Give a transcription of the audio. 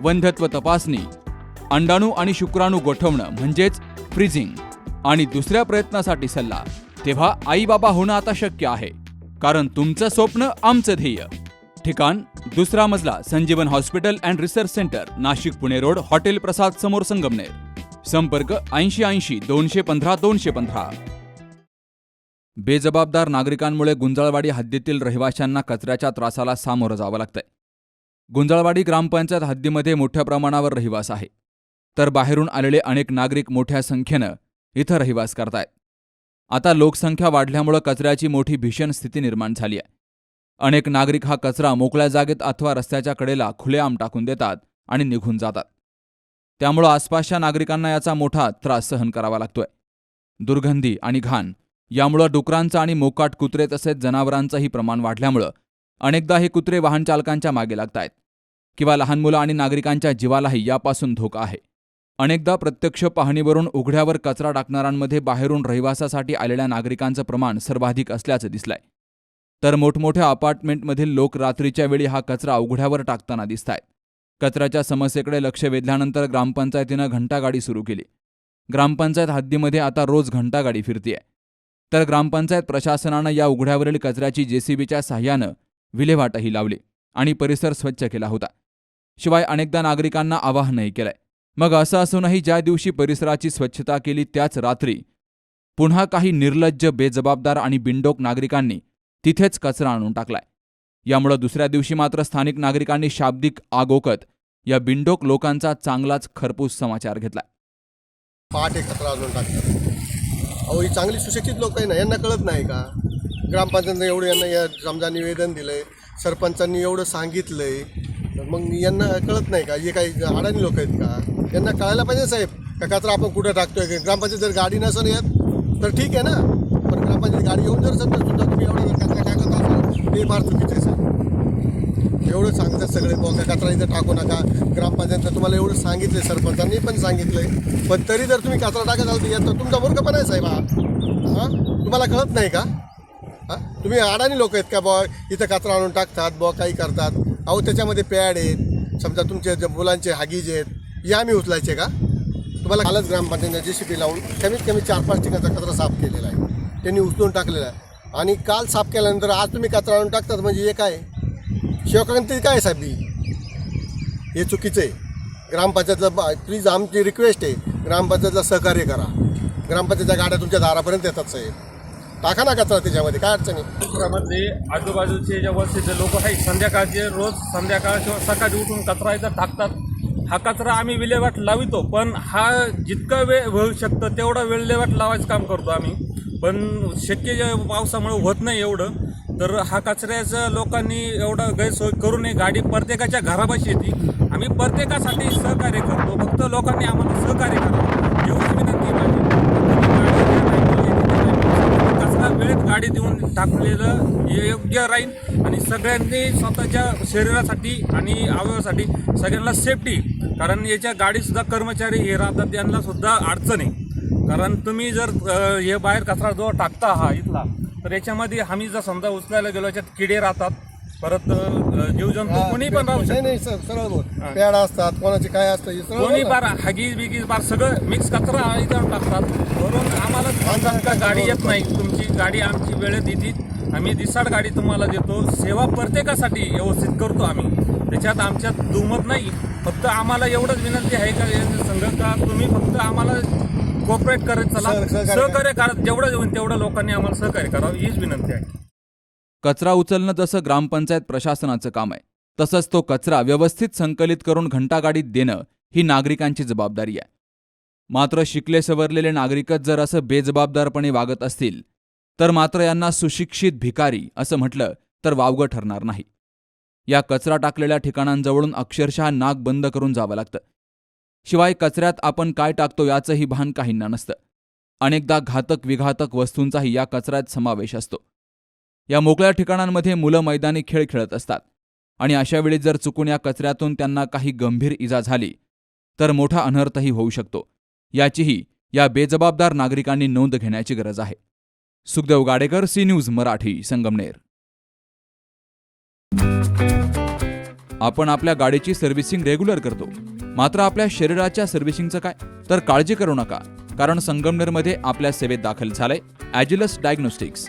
वंध्यत्व तपासणी अंडाणू आणि शुक्राणू गोठवणं म्हणजेच फ्रीजिंग आणि दुसऱ्या प्रयत्नासाठी सल्ला. तेव्हा आई बाबा होणं आता शक्य आहे कारण तुमचं स्वप्न आमचं ध्येय. ठिकाण दुसरा मजला Sanjeevan hospital and research centre Nashik Pune road hotel Prasad समोर संगमनेर. संपर्क ऐंशी ऐंशी दोनशे पंधरा दोनशे पंधरा. बेजबाबदार नागरिकांमुळे गुंजाळवाडी हद्दीतील रहिवाशांना कचऱ्याच्या त्रासाला सामोरं जावं लागतंय. गुंजाळवाडी ग्रामपंचायत हद्दीमध्ये मोठ्या प्रमाणावर रहिवास आहे. तर बाहेरून आलेले अनेक नागरिक मोठ्या संख्येनं इथं रहिवास करतायत. आता लोकसंख्या वाढल्यामुळं कचऱ्याची मोठी भीषण स्थिती निर्माण झाली आहे अनेक नागरिक हा कचरा मोकळ्या जागेत अथवा रस्त्याच्या कडेला खुलेआम टाकून देतात आणि निघून जातात. त्यामुळं आसपासच्या नागरिकांना याचा मोठा त्रास सहन करावा लागतोय. दुर्गंधी आणि घाण यामुळं डुकरांचं आणि मोकाट कुत्रे तसेच जनावरांचंही प्रमाण वाढल्यामुळं अनेकदा हे कुत्रे वाहन चालकांच्या मागे लागतायत किंवा लहान मुलं आणि नागरिकांच्या जीवालाही यापासून धोका आहे. अनेकदा प्रत्यक्ष पाहणीवरून उघड्यावर कचरा टाकणाऱ्यांमध्ये बाहेरून रहिवासासाठी आलेल्या नागरिकांचं प्रमाण सर्वाधिक असल्याचं दिसलंय. तर मोठमोठ्या अपार्टमेंटमधील लोक रात्रीच्या वेळी हा कचरा उघड्यावर टाकताना दिसतायत. कचऱ्याच्या समस्येकडे लक्ष वेधल्यानंतर ग्रामपंचायतीनं घंटागाडी सुरू केली. ग्रामपंचायत हद्दीमध्ये आता रोज घंटागाडी फिरतीये. तर ग्रामपंचायत प्रशासनानं या उघड्यावरील कचऱ्याची जेसीबीच्या साह्यानं विल्हेवाटही लावली आणि परिसर स्वच्छ केला होता. शिवाय अनेकदा नागरिकांना आवाहनही केलंय. मग असं असूनही ज्या दिवशी परिसराची स्वच्छता केली त्याच रात्री पुन्हा काही निर्लज्ज बेजबाबदार आणि बिंडोक नागरिकांनी तिथेच कचरा आणून टाकलाय. यामुळं दुसऱ्या दिवशी मात्र स्थानिक नागरिकांनी शाब्दिक आगोकत या बिंडोक लोकांचा चांगलाच खरपूस समाचार घेतलाय. पहाटे कचरा आणून टाकतात अहो ही चांगली सुशिक्षित लोक आहे ना यांना कळत नाही का? ग्रामपंचायतनं एवढं यांना या समजा निवेदन दिलंय सरपंचांनी एवढं सांगितलंय. मग यांना कळत नाही का? हे काही अडाणी लोक आहेत का? यांना कळायला पाहिजे साहेब का कचरा आपण कुठं टाकतोय? ग्रामपंचायत जर गाडी नसेल येत तर ठीक आहे ना? पण ग्रामपंचायत गाडी येऊन जर समजा सुद्धा तुम्ही एवढा जर कचरा टाकत असाल ते फार चुकीचं आहे साहेब. एवढं सांगतात सगळे बुवा कचरा इथं टाकू नका. ग्रामपंचायतनं तुम्हाला एवढं सांगितलंय सरपंचांनी पण सांगितलंय. पण तरी जर तुम्ही कचरा टाकत असाल तर यात तुमचा मूर्खपणा आहे साहेब हा. हां? तुम्हाला कळत नाही का? हां? तुम्ही अडाणी लोक आहेत का बुवा? इथं कचरा आणून टाकतात बुवा काही करतात. अहो त्याच्यामध्ये पॅड आहेत. समजा तुमचे जे मुलांचे हागीज आहेत या आम्ही उचलायचे का? तुम्हाला कालच ग्रामपंचायतीने जे सी पी लावून कमीत कमी चार पाच ठिकाणचा कचरा साफ केलेला आहे. त्यांनी उचलून टाकलेला आहे. आणि काल साफ केल्यानंतर आज तुम्ही कचरा आणून टाकतात म्हणजे हे काय? शिवकांती काय साहेब हे? चुकीचं आहे. ग्रामपंचायतला प्लीज आमची रिक्वेस्ट आहे. ग्रामपंचायतला सहकार्य करा. ग्रामपंचायतच्या गाड्या तुमच्या दारापर्यंत येतात साहेब. टाका ना कचरा त्याच्यामध्ये काय अडचण आहे? आजूबाजूचे जे वस्तीचे लोक आहेत संध्याकाळचे रोज संध्याकाळ किंवा सकाळी उठून कचरा इथं टाकतात. हा कचरा आम्ही विल्हेवाट लावितो पण हा जितका वेळ होऊ शकतं तेवढा विल्हेवाट लावायचं काम करतो आम्ही. पण शक्य जे पावसामुळे होत नाही एवढं तर हा कचऱ्याचं लोकांनी एवढा गैरसोय करू नये. गाडी प्रत्येकाच्या घरापाशी येते. आम्ही प्रत्येकासाठी सहकार्य करतो. फक्त लोकांनी आम्हाला सहकार्य करावं एवढीच विनंती आहे माझी कचरा वेळेत गाडी देऊन टाकलेलं हे योग्य राहील. आणि सगळ्यांनी स्वतःच्या शरीरासाठी आणि अवयवासाठी सगळ्यांना सेफ्टी कारण याच्या गाडीसुद्धा कर्मचारी हे राहतात त्यांना सुद्धा अडचण आहे. कारण तुम्ही जर हे बाहेर कचरा जो टाकता हा इथला तर याच्यामध्ये आम्ही जर समजा उचलायला गेलो याच्यात किडे राहतात. परत अ, जीवजंतू कोणी पण राहू नाही शकतो. नाही सर सरळ बोल. पॅड असतात कोणाचे काय असतं हे सरळ कोणी बोल. बार हगीज बिगीज बार सगळं मिक्स कचरा इथं टाकतात. वरून आम्हाला का गाडी येत नाही. तुमची गाडी आमची वेळेत येते आम्ही दिसाड गाडी तुम्हाला देतो. सेवा प्रत्येकासाठी व्यवस्थित करतो आम्ही. त्याच्यात आमच्यात दुमत नाही. फक्त आम्हाला एवढंच विनंती आहे का या संघ का तुम्ही फक्त आम्हाला कोऑपरेट करत चला. सह- सहकार्य सहकार्य करा. जेवढं होईल तेवढं लोकांनी आम्हाला सहकार्य करावं. हीच विनंती आहे. कचरा उचलणं जसं ग्रामपंचायत प्रशासनाचं काम आहे तसंच तो कचरा व्यवस्थित संकलित करून घंटागाडीत देणं ही नागरिकांची जबाबदारी आहे. मात्र शिकले सवरलेले नागरिकच जर असं बेजबाबदारपणे वागत असतील तर मात्र यांना सुशिक्षित भिकारी असं म्हटलं तर वावगं ठरणार नाही. या कचरा टाकलेल्या ठिकाणांजवळून अक्षरशः नाक बंद करून जावं लागतं. शिवाय कचऱ्यात आपण काय टाकतो याचंही भान काहींना नसतं. अनेकदा घातक विघातक वस्तूंचाही या कचऱ्यात समावेश असतो. या मोकळ्या ठिकाणांमध्ये मुलं मैदानी खेळ खेळत असतात. आणि अशावेळी जर चुकून या कचऱ्यातून त्यांना काही गंभीर इजा झाली तर मोठा अनर्थही होऊ शकतो. याचीही या बेजबाबदार नागरिकांनी नोंद घेण्याची गरज आहे. Sukhdev Gadekar C news Marathi Sangamner. आपण आपल्या गाडीची सर्व्हिसिंग रेग्युलर करतो. मात्र आपल्या शरीराच्या सर्व्हिसिंगचं काय? तर काळजी करू नका कारण संगमनेरमध्ये आपल्या सेवेत दाखल झालंय Agilus diagnostics.